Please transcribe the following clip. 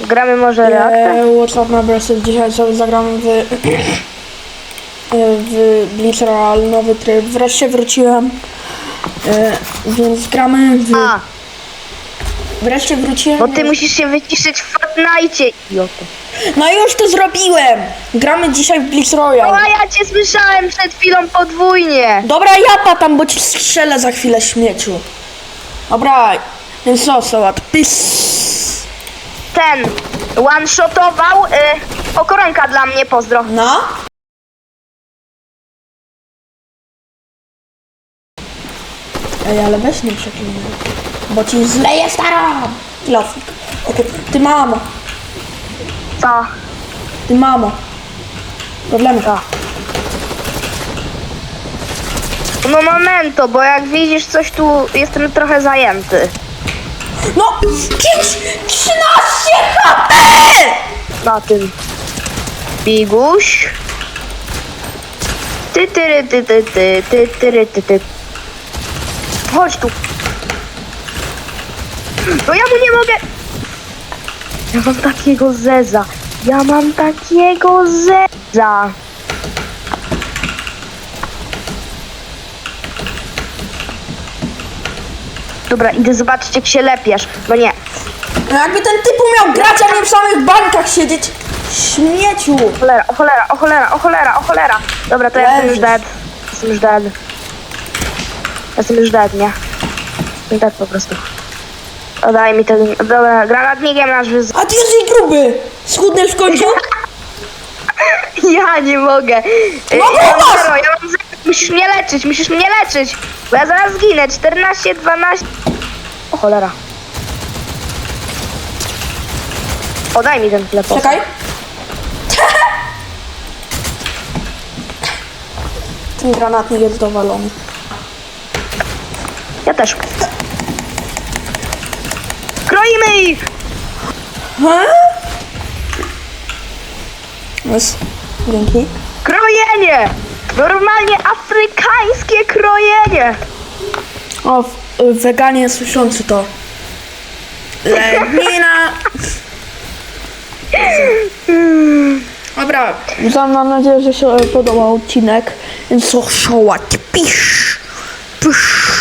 Gramy może reaktor? Eee, What's up, brothers? Dzisiaj sobie zagramy w, e, w Blitz Royale, nowy tryb. Wreszcie wróciłem, e, więc gramy w... A, Wreszcie wróciłem. bo ty musisz się wyciszyć w Fortnite, idioto. No już to zrobiłem! Gramy dzisiaj w Blitz No Royale. a ja cię słyszałem przed chwilą podwójnie. Dobra, ja patam, bo ci strzelę za chwilę śmieciu. Dobra, więc co, sałat? Pis. Ten one-shotował. Y, dla mnie, pozdro. No? Ej, ale weź nie przeklinaj. Bo ci zleję starą! Lofik. O kur- Ty mamo, Co? ty mamo. Problemy. Co? No momento, bo jak widzisz coś tu, jestem trochę zajęty. No! 5! 13 HP! Na tym. Biguś. Ty, ty, ty, ty, ty, ty, ty, ty, ty. Chodź tu. No ja mu nie mogę. Ja mam takiego zeza. Ja mam takiego zeza. Dobra, idę zobaczyć jak się lepiesz. No nie. No jakby ten typu miał grać, a nie w samych bańkach siedzieć. Śmieciu! O cholera, o cholera, o cholera, o cholera, o cholera. Dobra, to ja jestem już dead. Jestem już dead. Jestem już dead, nie? Jestem dead po prostu. O, daj mi ten, dobra, granatnikiem nasz wyz... A ty jesteś gruby! Schudniesz w końcu? Ja nie mogę. No ja mam kurwa! zero, ja mam zero. Musisz mnie leczyć, musisz mnie leczyć. Bo ja zaraz zginę. 14, 12... O cholera. O, daj mi ten chleb. Czekaj. Ten granatnik jest dowalony. Ja też. Kroimy ich! Jest. Dzięki. Krojenie! Normalnie afrykańskie krojenie! O, w- weganie słyszący to. Lenina. Dobra. Mam nadzieję, że się podobał odcinek. Więc so pisz, pisz.